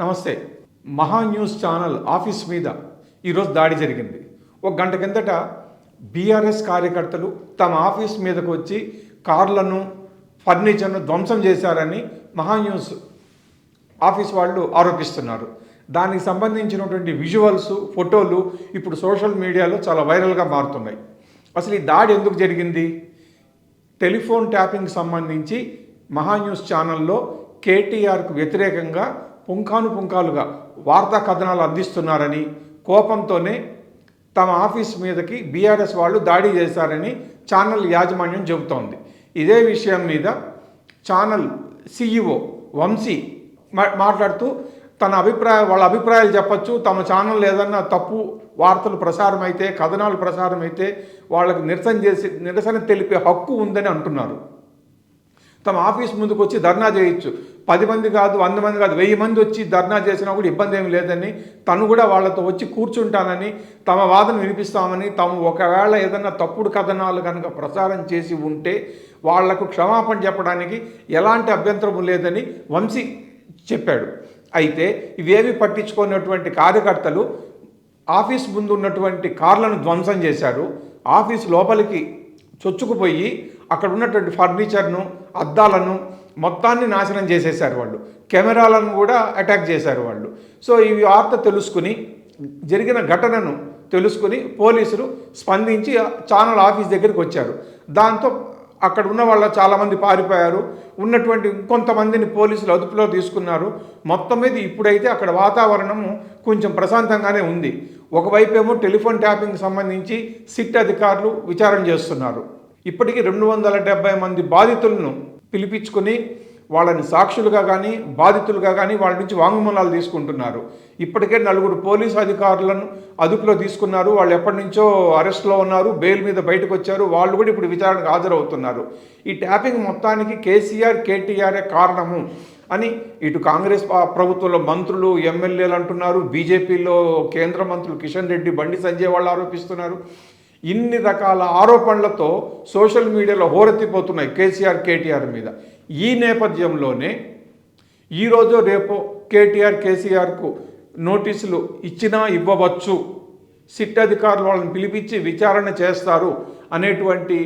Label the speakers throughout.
Speaker 1: నమస్తే. మహా news channel office మీద ఈరోజు దాడి జరిగింది. ఒక గంట కిందట బీఆర్ఎస్ కార్యకర్తలు తమ ఆఫీస్ మీదకు వచ్చి కార్లను ఫర్నిచర్ను ధ్వంసం చేశారని మహా న్యూస్ ఆఫీస్ వాళ్ళు ఆరోపిస్తున్నారు. దానికి సంబంధించినటువంటి విజువల్స్ ఫోటోలు ఇప్పుడు సోషల్ మీడియాలో చాలా వైరల్గా మారుతున్నాయి. అసలు ఈ దాడి ఎందుకు జరిగింది? టెలిఫోన్ ట్యాపింగ్ సంబంధించి మహా న్యూస్ ఛానల్లో కేటీఆర్కు వ్యతిరేకంగా పుంఖాను పుంఖాలుగా వార్తా కథనాలు అందిస్తున్నారని కోపంతోనే తమ ఆఫీస్ మీదకి బీఆర్ఎస్ వాళ్ళు దాడి చేశారని ఛానల్ యాజమాన్యం చెబుతోంది. ఇదే విషయం మీద ఛానల్ సిఇఓ వంశీ మా- మాట్లాడుతూ తన అభిప్రాయం వాళ్ళ అభిప్రాయాలు చెప్పచ్చు తమ ఛానల్ ఏదన్నా తప్పు వార్తలు ప్రసారం అయితే కథనాలు ప్రసారం అయితే వాళ్ళకి నిరసన చేసి నిరసన తెలిపే హక్కు ఉందని అంటున్నారు. తమ ఆఫీస్ ముందుకు వచ్చి ధర్నా చేయొచ్చు. పది మంది కాదు వంద మంది కాదు వెయ్యి మంది వచ్చి ధర్నా చేసినా కూడా ఇబ్బంది ఏమి లేదని తను కూడా వాళ్ళతో వచ్చి కూర్చుంటానని తమ వాదన వినిపిస్తామని తాము ఒకవేళ ఏదన్నా తప్పుడు కథనాలు కనుక ప్రసారం చేసి ఉంటే వాళ్ళకు క్షమాపణ చెప్పడానికి ఎలాంటి అభ్యంతరం లేదని వంశీ చెప్పాడు. అయితే ఇవేవి పట్టించుకున్నటువంటి కార్యకర్తలు ఆఫీస్ ముందు ఉన్నటువంటి కార్లను ధ్వంసం చేశారు. ఆఫీస్ లోపలికి చొచ్చుకుపోయి అక్కడ ఉన్నటువంటి ఫర్నిచర్ను అద్దాలను మొత్తాన్ని నాశనం చేసేశారు వాళ్ళు. కెమెరాలను కూడా అటాక్ చేశారు వాళ్ళు. సో ఈ వార్త తెలుసుకుని జరిగిన ఘటనను తెలుసుకుని పోలీసులు స్పందించి ఛానల్ ఆఫీస్ దగ్గరికి వచ్చారు. దాంతో అక్కడ ఉన్న వాళ్ళ చాలామంది పారిపోయారు. ఉన్నటువంటి కొంతమందిని పోలీసులు అదుపులో తీసుకున్నారు. మొత్తం మీద ఇప్పుడైతే అక్కడ వాతావరణము కొంచెం ప్రశాంతంగానే ఉంది. ఒకవైపు ఏమో టెలిఫోన్ ట్యాపింగ్ సంబంధించి సిట్ అధికారులు విచారణ చేస్తున్నారు. ఇప్పటికీ రెండు వందల డెబ్బై మంది బాధితులను పిలిపించుకొని వాళ్ళని సాక్షులుగా కానీ బాధితులుగా కానీ వాళ్ళ నుంచి వాంగ్మూలాలు తీసుకుంటున్నారు. ఇప్పటికే నలుగురు పోలీసు అధికారులను అదుపులో తీసుకున్నారు. వాళ్ళు ఎప్పటి నుంచో అరెస్ట్లో ఉన్నారు బెయిల్ మీద బయటకు వచ్చారు వాళ్ళు కూడా ఇప్పుడు విచారణకు హాజరవుతున్నారు. ఈ ట్యాపింగ్ మొత్తానికి కేసీఆర్ కేటీఆర్ఏ కారణము? అని ఇటు కాంగ్రెస్ ప్రభుత్వంలో మంత్రులు ఎమ్మెల్యేలు అంటున్నారు. బీజేపీలో కేంద్ర మంత్రులు కిషన్ రెడ్డి బండి సంజయ్ వాళ్ళు ఆరోపిస్తున్నారు. ఇన్ని రకాల ఆరోపణలతో సోషల్ మీడియాలో హోరెత్తిపోతున్నాయి కేసీఆర్ కేటీఆర్ మీద. ఈ నేపథ్యంలోనే ఈరోజు రేపు కేటీఆర్ కేసీఆర్కు నోటీసులు ఇచ్చినా ఇవ్వవచ్చు. సిట్ అధికారులు వాళ్ళని పిలిపించి విచారణ చేస్తారు అనేటువంటి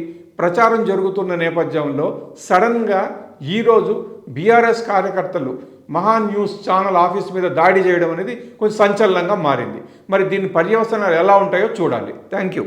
Speaker 1: ప్రచారం జరుగుతున్న నేపథ్యంలో సడన్గా ఈరోజు బీఆర్ఎస్ కార్యకర్తలు మహా న్యూస్ ఛానల్ ఆఫీస్ మీద దాడి చేయడం అనేది కొంచెం సంచలనంగా మారింది. మరి దీని పర్యవసనాలు ఎలా ఉంటాయో చూడాలి. Thank you.